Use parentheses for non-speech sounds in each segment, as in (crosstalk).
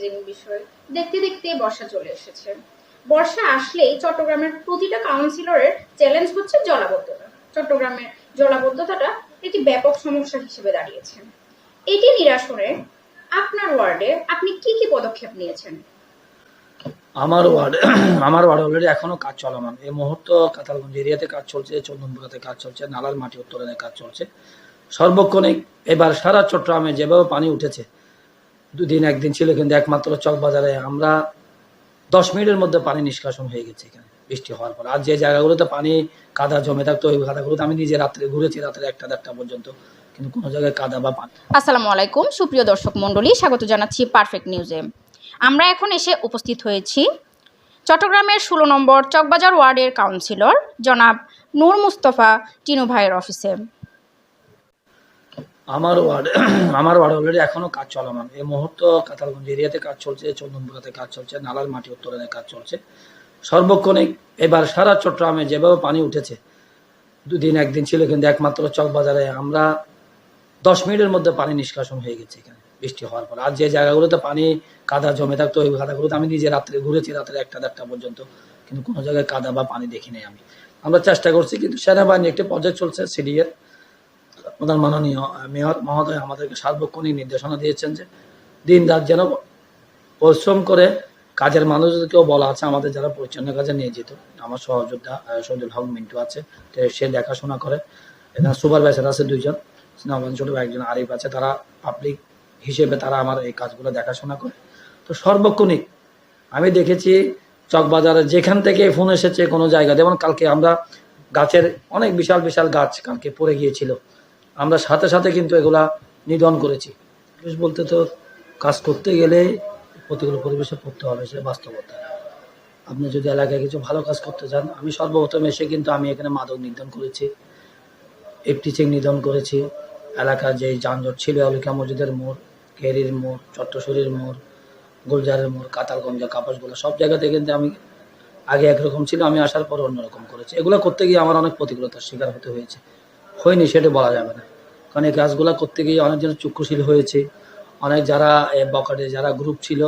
Challenging বিষয়, দেখতে দেখতে বর্ষা চলে এসেছে। বর্ষা আসলেই চট্টগ্রামের প্রতিটা কাউন্সিলরের চ্যালেঞ্জ হচ্ছে জলাবদ্ধতা। চট্টগ্রামের জলাবদ্ধতাটা একটি ব্যাপক সমস্যা হিসেবে দাঁড়িয়েছে। এটি নিরাসনে আপনার ওয়ার্ডে আপনি কি কি পদক্ষেপ নিয়েছেন? আমার ওয়ার্ড আমার ওয়ার্ড অলরেডি এখনও কাজ চলমান। এই মুহূর্ত কাতালগঞ্জ এরিয়াতে কাজ চলছে, চন্দনপুরাতে কাজ চলছে, নালার মাটি উত্তোলনের কাজ চলছে। সর্বক্ষণিক এবার সারা চট্টগ্রামে যেভাবে পানি উঠেছে দুদিন, একদিন ছিল কিন্তু একমাত্র চকবাজারে। আমরা দশ মিনিটের মধ্যে পানি নিষ্কাশন হয়ে গেছে এখানে, বৃষ্টি হওয়ার পর। আর যে জায়গাগুলোতে পানি, কাদা জমে থাকতো, ওই কাদাগুলোতে আমি নিজে রাত্রে ঘুরেছি, রাত্রে একটা দেড়টা পর্যন্ত। কিন্তু কোনো জায়গায় কাদা বা পানি। আসসালামু আলাইকুম, সুপ্রিয় দর্শক মণ্ডলী, স্বাগত জানাচ্ছি পারফেক্ট নিউজে আমরা এখন এসে উপস্থিত হয়েছি চট্টগ্রামের ষোলো নম্বর চকবাজার ওয়ার্ডের কাউন্সিলর, জনাব নূর মুস্তফা টিনু ভাইয়ের অফিসে। আমার ওয়ার্ড (clears throat) আমার ওয়ার্ড অলরেডি এখনও কাজ চলমান। এই মুহূর্ত কাতালগঞ্জ এরিয়াতে কাজ চলছে, চন্দনপুরাতে কাজ চলছে, নালার মাটি উত্তোলনের কাজ চলছে। সর্বক্ষণিক এবার সারা চট্টগ্রামে যেভাবে পানি উঠেছে, দুদিন একদিন ছিল কিন্তু একমাত্র চকবাজারে আমরা দশ মিনিটের মধ্যে পানি নিষ্কাশন হয়ে গেছে এখানে, বৃষ্টি হওয়ার পর। আর যে জায়গাগুলোতে পানি কাদা জমে থাকতো, ওই কাদাগুলোতে আমি নিজে রাত্রে ঘুরেছি, রাত্রে একটা দেড়টা পর্যন্ত। কিন্তু কোনো জায়গায় কাদা বা পানি দেখি নাই আমি। আমরা চেষ্টা করছি, কিন্তু সেনাবাহিনী একটি প্রজেক্ট চলছে সিডিএর প্রধান মাননীয় মেয়র মহোদয় আমাদেরকে সার্বক্ষণিক নির্দেশনা দিয়েছেন যে দিন রাত যেন পরিশ্রম করে কাজের মানুষদেরকেও বলা আছে, আমাদের যারা পরিচ্ছন্ন কাজে নিয়ে যেত আমার সহযোদ্ধা সজল হক মিন্টু আছে সে দেখাশোনা করে। এখানে সুপারভাইজার আছে দুইজন ছোট একজন আরিফ আছে, তারা পাবলিক হিসেবে তারা আমার এই কাজগুলো দেখাশোনা করে। তো সর্বক্ষণিক আমি দেখেছি চকবাজারে যেখান থেকে ফোন এসেছে কোনো জায়গা, যেমন কালকে আমরা গাছের অনেক বিশাল বিশাল গাছ কালকে পড়ে গিয়েছিল। আমরা সাথে সাথে কিন্তু এগুলা নিধন করেছি। বিশেষ বলতে তো কাজ করতে গেলে প্রতিকূল পরিবেশে পড়তে হবে সে বাস্তবতা। আপনি যদি এলাকায় কিছু ভালো কাজ করতে চান, আমি সর্বপ্রথম এসে কিন্তু আমি এখানে মাদক নিধন করেছি, এফটিচিং নিধন করেছি। এলাকার যে যানজট ছিল, আলিকা মসজিদের মোড়, কেরির মোড়, চট্টশরীর মোড়, গুলজারের মোড় কাতালগঞ্জ কাপাসগুলো, সব জায়গাতে কিন্তু আমি আগে একরকম ছিল, আমি আসার পর অন্যরকম করেছি। এগুলো করতে গিয়ে আমার অনেক প্রতিকূলতার শিকার হতে হয়েছে। হয়নি সেটা বলা যাবে না। কারণ এই কাজগুলো করতে গিয়ে অনেকজন চক্ষুশীল হয়েছে। অনেক যারা বকাটে যারা গ্রুপ ছিল,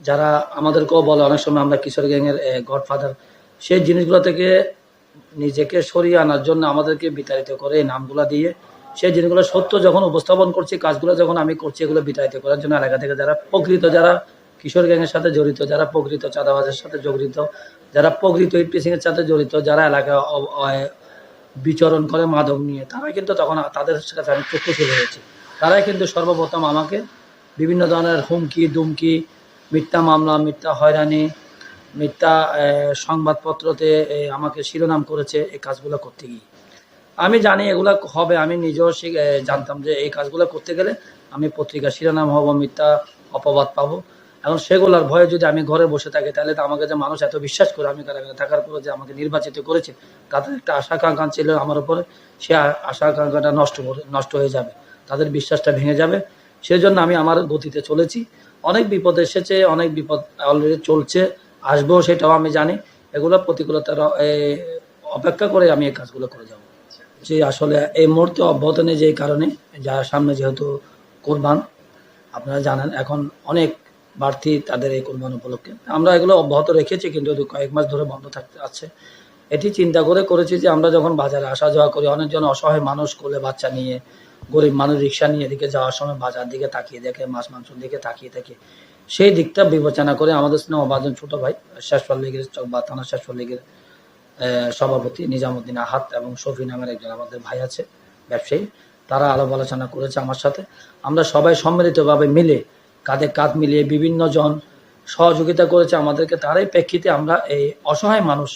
যারা আমাদেরকেও বলে অনেক সময় আমরা কিশোর গ্যাংয়ের গডফাদার সেই জিনিসগুলো থেকে নিজেকে সরিয়ে আনার জন্য আমাদেরকে বিতাড়িত করে এই নামগুলো দিয়ে, সেই জিনিসগুলো সত্য যখন উপস্থাপন করছি, কাজগুলো যখন আমি করছি, এগুলো বিতাড়িত করার জন্য এলাকা থেকে যারা প্রকৃত যারা কিশোর গ্যাংয়ের সাথে জড়িত, যারা প্রকৃত চাঁদাবাজের সাথে জড়িত, যারা প্রকৃত ইটপিসিং এর সাথে জড়িত, যারা এলাকা বিচরণ করে মাদক নিয়ে। তারা কিন্তু তখন তাদের কাছে আমি চক্ষুশীল হয়েছি। তারাই কিন্তু সর্বপ্রথম আমাকে বিভিন্ন ধরনের হুমকি, দুমকি, মিথ্যা মামলা, মিথ্যা হয়রানি, মিথ্যা সংবাদপত্রতে আমাকে শিরোনাম করেছে এই কাজগুলো করতে গিয়ে। আমি জানি এগুলো হবে, আমি নিজেও জানতাম যে এই কাজগুলো করতে গেলে আমি পত্রিকা শিরোনাম হব, মিথ্যা অপবাদ পাবো। এখন সেগুলোর ভয়ে যদি আমি ঘরে বসে থাকি, তাহলে তো আমাকে যে মানুষ এত বিশ্বাস করে, আমি কারাগারে থাকার পরে যে আমাকে নির্বাচিত করেছে তাদের একটা আশা আকাঙ্ক্ষা ছিল আমার উপরে, সে আশা আকাঙ্ক্ষাটা নষ্ট নষ্ট হয়ে যাবে, তাদের বিশ্বাসটা ভেঙে যাবে। সেজন্য আমি আমার গতিতে চলেছি। অনেক বিপদ এসেছে, অনেক বিপদ অলরেডি চলছে, আসব সেটাও আমি জানি। এগুলো প্রতিকূলতার অপেক্ষা করে আমি এই কাজগুলো করে যাব। যে আসলে এই মুহূর্তে অব্যাহত নেই যে কারণে, যার সামনে যেহেতু কোরবান, আপনারা জানেন, এখন অনেক বাড়তি তাদের এই কোরবান উপলক্ষে। আমরা এগুলো অব্যাহত রেখেছি, কিন্তু কয়েক মাস ধরে বন্ধ থাকতে আছে। এটি চিন্তা করে করেছি যে আমরা যখন বাজারে আসা যাওয়া করি অনেকজন অসহায় মানুষ কোলে বাচ্চা নিয়ে, গরিব মানুষ রিক্সা নিয়ে এদিকে যাওয়ার সময় বাজার দিকে তাকিয়ে দেখে, মাছ মাংসের দিকে তাকিয়ে থাকে সেই দিকটা বিবেচনা করে আমাদের স্নেহবাজন ছোট ভাই শেষফল লীগের চকবা থানা শেষফল লীগের সভাপতি নিজামুদ্দিন আহাত এবং শফি নামের একজন আমাদের ভাই আছে, ব্যবসায়ী। তারা আলাপ আলোচনা করেছে আমার সাথে। আমরা সবাই সম্মিলিতভাবে মিলে কাঁধে কাঁধ মিলিয়ে বিভিন্ন জন সহযোগিতা করেছে আমাদেরকে। তারাই প্রেক্ষিতে আমরা এই অসহায় মানুষ,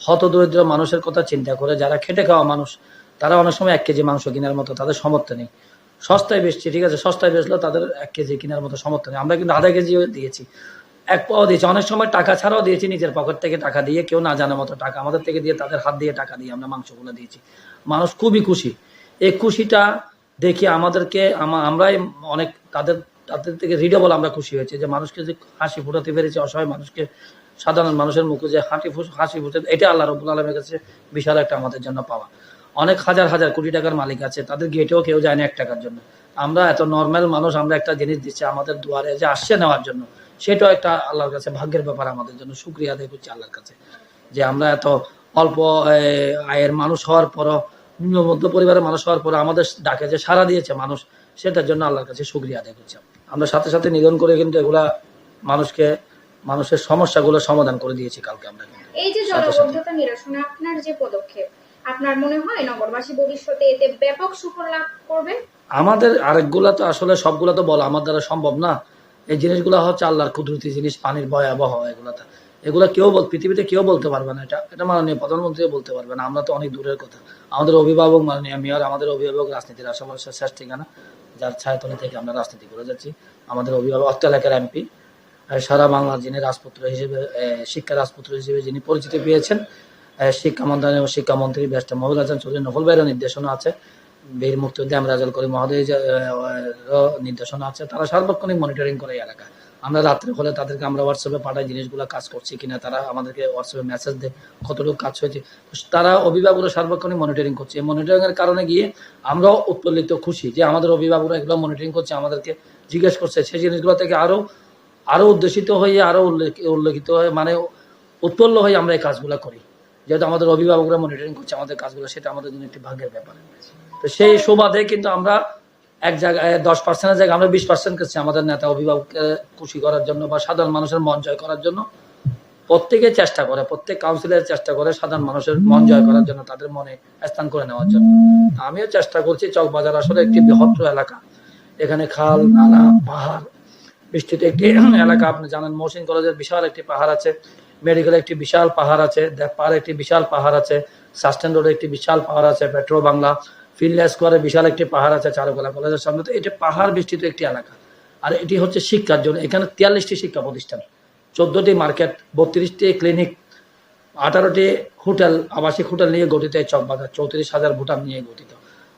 হতদরিদ্র মানুষের কথা চিন্তা করে, যারা খেটে খাওয়া মানুষ, তারা অনেক সময় এক কেজি মাংস কেনার মতো তাদের সামর্থ্য নেই। সস্তায় বেচছি, ঠিক আছে? সস্তায় বেচলেও তাদের এক কেজি কেনার মতো সামর্থ্য নেই। আমরা কিন্তু আধা কেজিও দিয়েছি। এক পাও দিয়েছি। অনেক সময় টাকা ছাড়াও দিয়েছি, নিজের পকেট থেকে টাকা দিয়ে, কেউ না জানার মতো টাকা। আমাদের থেকে দিয়ে তাদের হাত দিয়ে টাকা দিয়ে আমরা মাংসগুলো দিয়েছি। মানুষ খুবই খুশি। এই খুশিটা দেখি আমাদেরকে আমরাই অনেক তাদের তাদের থেকে রিডেবল আমরা খুশি হয়েছে যে মানুষকে যে হাসি ফুটাতে পেরেছে, অসহায় মানুষকে, সাধারণ মানুষের মুখে যে হাঁটি হাসি ফুটে, এটা আল্লাহ রবুল আলমের কাছে বিশাল একটা আমাদের জন্য পাওয়া। অনেক হাজার হাজার কোটি টাকার মালিক আছে, তাদের গেটেও কেউ যায় না এক টাকার জন্য। আমরা এত নর্মাল মানুষ, আমরা একটা জিনিস দিচ্ছি আমাদের দুয়ারে যে আসছে নেওয়ার জন্য। সেটাও একটা আল্লাহর কাছে ভাগ্যের ব্যাপার আমাদের জন্য। শুক্রিয়া আদায় করছি আল্লাহর কাছে যে আমরা এত অল্প আয়ের মানুষ হওয়ার পরও নিম্ন মধ্য পরিবারের মানুষ হওয়ার পর আমাদের ডাকে যে সারা দিয়েছে মানুষ, সেটার জন্য আল্লাহর কাছে শুক্রিয়া আদায় করছি আমরা। সাথে সাথে নিধন করে কিন্তু এগুলা মানুষকে মানুষের সমস্যাগুলো সমাধান করে দিয়েছি কালকে আমরা এই যে সাথে। নিরসনে আপনার যে পদক্ষেপ আপনার মনে হয় নগরবাসী ভবিষ্যতে এতে ব্যাপক সুফল লাভ করবে? আমাদের আরেকগুলা তো আসলে সবগুলা তো বলা আমার দ্বারা সম্ভব না। এই জিনিসগুলো হচ্ছে আল্লাহর কুদরতি জিনিস পানির ভয়াবহ এগুলা তো এগুলা কেউ বল পৃথিবীতে কেউ বলতে পারবে না এটা। এটা মাননীয় প্রধানমন্ত্রীও বলতে পারবে না আমরা তো অনেক দূরের কথা। আমাদের অভিভাবক মাননীয় মেয়র আমাদের অভিভাবক রাজনীতির আশেপাশে শেষ ঠিকানা। যার ছায়াতলা থেকে আমরা রাজনীতি করে যাচ্ছি। আমাদের অভিভাবক অত্র এলাকার এমপি। সারা বাংলার যিনি রাজপুত্র হিসেবে শিক্ষা রাজপুত্র হিসেবে যিনি পরিচিতি পেয়েছেন শিক্ষা মন্ত্রণালয় এবং শিক্ষামন্ত্রী ব্যস্ত মহুল হাসান চৌধুরী নকল ভাইয়েরও নির্দেশনা আছে। বীর মুক্তিযোদ্ধা রাজল করি নির্দেশনা আছে। তারা সার্বক্ষণিক মনিটরিং করে এলাকা আমরা রাত্রে হলে তাদেরকে আমরা হোয়াটসঅ্যাপে পাঠাই জিনিসগুলো কাজ করছি কিনা, তারা আমাদেরকে হোয়াটসঅ্যাপে মেসেজ দেয় কতটুকু কাজ হয়েছে। তারা অভিভাবকরা সার্বক্ষণিক মনিটরিং করছে। এই মনিটরিং এর কারণে গিয়ে আমরাও উৎপল্লিত খুশি যে আমাদের অভিভাবকরা এগুলো মনিটরিং করছে, আমাদেরকে জিজ্ঞেস করছে। সেই জিনিসগুলো থেকে আরও আরও উদ্দেশিত হয়ে আরও উল্লেখ, উল্লেখিত হয়ে মানে উৎপন্ন হয়ে আমরা এই কাজগুলো করি। যেহেতু আমাদের অভিভাবকরা মনিটরিং করছে, আমাদের কাজগুলো সেটা আমাদের জন্য একটি ভাগ্যের ব্যাপার। তো সেই সুবাদে কিন্তু আমরা এক জায়গায় দশ পার্সেন্টের জায়গায় আমরা বিশ পার্সেন্ট করছি আমাদের নেতা অভিভাবককে খুশি করার জন্য বা সাধারণ মানুষের মন জয় করার জন্য। প্রত্যেকে চেষ্টা করে, প্রত্যেক কাউন্সিলের চেষ্টা করে সাধারণ মানুষের মন জয় করার জন্য তাদের মনে স্থান করে নেওয়ার জন্য। আমিও চেষ্টা করছি, চকবাজার আসলে একটি বৃহত্ত এলাকা। এখানে খাল, নালা, পাহাড় বৃষ্টিতে একটি (clears throat) এলাকা, আপনি জানেন মহসিন কলেজের বিশাল একটি পাহাড় আছে। মেডিকেল একটি বিশাল পাহাড় আছে দেবপার একটি বিশাল পাহাড় আছে, সাস্টেন রোডে একটি বিশাল পাহাড় আছে পেট্রো বাংলা ফিল্ড স্কোয়ারে বিশাল একটি পাহাড় আছে চারুকলা কলেজের সামনে। তো এটি পাহাড় বিস্তৃত একটি এলাকা। আর এটি হচ্ছে শিক্ষার জন্য। এখানে তিয়াল্লিশটি শিক্ষা প্রতিষ্ঠান, চোদ্দটি মার্কেট, বত্রিশটি ক্লিনিক, আঠারোটি হোটেল, আবাসিক হোটেল নিয়ে গঠিত এই চকবাজার, চৌত্রিশ হাজার ভুটান নিয়ে গঠিত।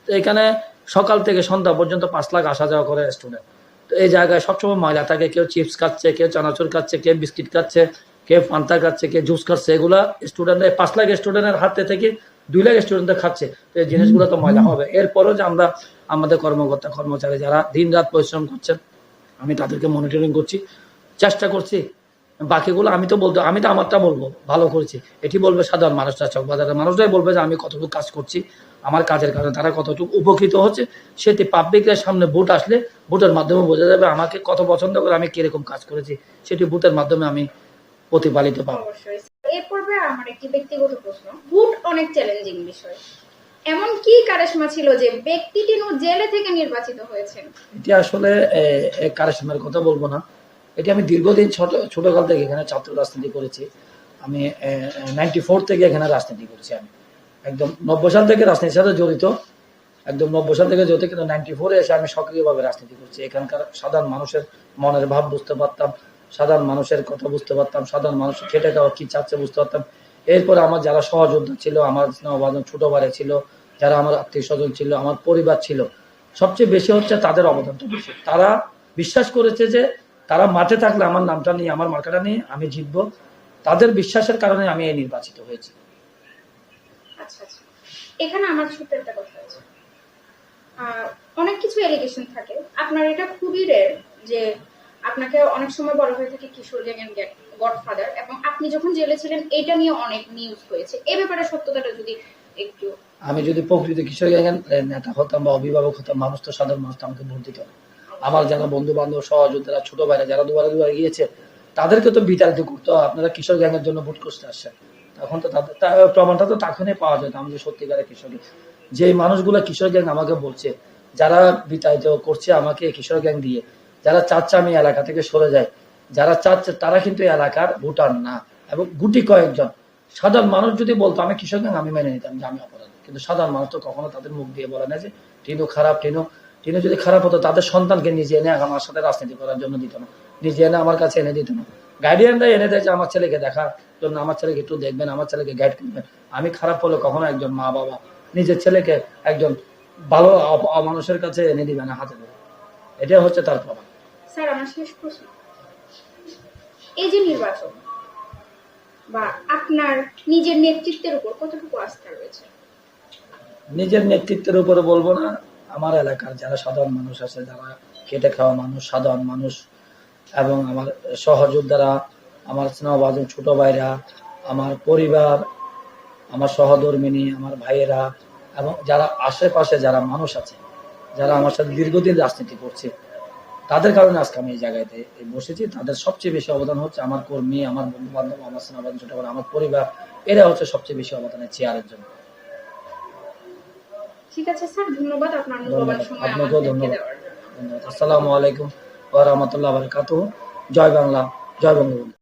তো এখানে সকাল থেকে সন্ধ্যা পর্যন্ত পাঁচ লাখ আসা যাওয়া করে স্টুডেন্ট তো এই জায়গায় সবসময় ময়লা থাকে। কেউ চিপস খাচ্ছে, কেউ চানাচুর খাচ্ছে, কেউ বিস্কিট খাচ্ছে, কেউ পান্তা খাচ্ছে, কেউ জুস খাচ্ছে। এগুলা স্টুডেন্টের পাঁচ লাখ স্টুডেন্টের হাতে থেকে দুই লাখ স্টুডেন্টদের খাচ্ছে তো এই জিনিসগুলো তো ময়লা হবে। এরপরও যে আমরা আমাদের কর্মকর্তা কর্মচারী যারা দিন রাত পরিশ্রম করছেন আমি তাদেরকে মনিটরিং করছি চেষ্টা করছি। বাকিগুলো আমি তো বলতো আমি তো আমারটা বলব ভালো করেছি। এটি বলবে সাধারণ মানুষরা চকবাজারের মানুষরাই বলবে যে আমি কতটুকু কাজ করছি আমার কাজের কারণে তারা কতটুকু উপকৃত হচ্ছে। সেটি পাবলিকের সামনে ভোট আসলে ভোটের মাধ্যমে বোঝা যাবে আমাকে কত পছন্দ করে আমি কীরকম কাজ করেছি। সেটি ভোটের মাধ্যমে আমি প্রতিপালিত পাবো। আমার একটি ব্যক্তিগত প্রশ্ন। অনেক চ্যালেঞ্জিং বিষয়। এমন কি কারিশমা ছিল যে ব্যক্তিটি জেলে থেকে নির্বাচিত হয়েছেন? এটি আসলে কারিশমার কথা বলব না। এটি আমি দীর্ঘদিন ছোট, ছোটকাল থেকে এখানে ছাত্র রাজনীতি করেছি। আমি নাইনটি ফোর থেকে এখানে রাজনীতি করছি আমি। একদম নব্বই সাল থেকে রাজনীতির সাথে জড়িত। একদম নব্বই সাল থেকে জড়িত কিন্তু নাইনটি ফোরে এসে আমি সক্রিয়ভাবে রাজনীতি করছি। এখানকার সাধারণ মানুষের মনের ভাব বুঝতে পারতাম। সাধারণ মানুষের কথা বুঝতে পারতাম, সাধারণ মানুষ খেটে খাওয়া কি চাচ্ছে বুঝতে পারতাম। এরপরে আমার যারা সহযোদ্ধা ছিল, আমার স্নেহভাজন ছোট ভাই ছিল, যারা আমার আত্মীয় স্বজন ছিল, আমার পরিবার ছিল, সবচেয়ে বেশি হচ্ছে তাদের অবদানটা বেশি। তারা বিশ্বাস করেছে যে তারা মাঠে থাকলে আমার নামটা নিয়ে, আমার মার্কাটা নিয়ে আমি জিতবো। তাদের বিশ্বাসের কারণে আমি এই নির্বাচিত হয়েছি। আচ্ছা আচ্ছা। এখানে আমার ছোট্ট একটা কথা আছে। অনেক কিছু এলিগেশন থাকে। আপনার এটা খুবই রের যে আপনাকে অনেক সময় বলা হয়ে থাকে কিশোর গ্যাংয়ের গডফাদার, এবং আপনি যখন জেলে ছিলেন এটা নিয়ে অনেক নিউজ হয়েছে। এ ব্যাপারে সত্যতাটা যদি একটু আমি যদি প্রকৃত কিশোর গ্যাংয়ের নেতা হতাম বা অভিভাবক হতাম, মানুষ তো সাধারণ মানুষ আমাকে ভোট দিত আমার যারা বন্ধু বান্ধব সহযোদ্ধারা, ছোট ভাইরা যারা দুবারে দুবারে গিয়েছে, তাদেরকে তো বিতাড়িত করতো আপনারা কিশোর গ্যাংয়ের জন্য ভোট করতে আসছেন। তখন তো তাদের প্রমাণটা তো তখনই পাওয়া যেত আমি যে সত্যিকারের কিশোর। যে মানুষগুলো কিশোর গ্যাং আমাকে বলছে, যারা বিতাড়িত করছে আমাকে কিশোর গ্যাং দিয়ে যারা চাচ্ছে আমি এলাকা থেকে সরে যাই, যারা চাচ্ছে তারা কিন্তু এলাকার ভোটার না। এবং গুটি কয়েকজন, সাধারণ মানুষ যদি বলতো, আমি গ্যাং আমি মেনে নিতাম যে আমি অপরাধ। কিন্তু সাধারণ মানুষ তো কখনো তাদের মুখ দিয়ে বলে না যে, টিনু খারাপ, টিনু টিনু যদি খারাপ হতো, তাদের সন্তানকে নিজে এনে আমার সাথে রাজনীতি করার জন্য দিত না। নিজে এনে আমার কাছে এনে দিত না। গার্ডিয়ানরা এনে দেয় যে, আমার ছেলেকে দেখার জন্য, আমার ছেলেকে একটু দেখবেন, আমার ছেলেকে গাইড করবেন। আমি খারাপ হলে কখনো একজন মা বাবা নিজের ছেলেকে একজন ভালো অমানুষের কাছে এনে দিবে না হাতে দেবে এটা হচ্ছে তার প্রমাণ। স্যার, আমার শেষ প্রশ্ন। এই যে নির্বাচন, বা আপনার নিজের নেতৃত্বের উপর কতটুকু আস্থা রয়েছে? নিজের নেতৃত্বের উপরে বলব না। আমার এলাকার যারা সাধারণ মানুষ আছে, যারা খেটে খাওয়া মানুষ, সাধারণ মানুষ, এবং আমার সহযোদ্ধারা, আমার স্নেহভাজন ছোট ভাইরা, আমার পরিবার, আমার সহধর্মিনী, আমার ভাইয়েরা, এবং যারা আশেপাশে যারা মানুষ আছে, যারা আমার সাথে দীর্ঘদিন রাজনীতি করছে তাদের কারণে আজকে আমি এই জায়গাতে বসেছি। তাদের সবচেয়ে বেশি অবদান হচ্ছে আমার কর্মী আমার বন্ধু বান্ধব আমার সেনাবাহিনী ছোট আমার পরিবার এরা হচ্ছে সবচেয়ে বেশি অবদানের চেয়ারের জন্য। ঠিক আছে স্যার ধন্যবাদ আপনার মূল্যবান ধন্যবাদ। সময় আমাদেরকে আসসালামু আলাইকুম ওয়া রাহমাতুল্লাহি ওয়া বারাকাতুহু। জয় বাংলা জয় বঙ্গবন্ধু।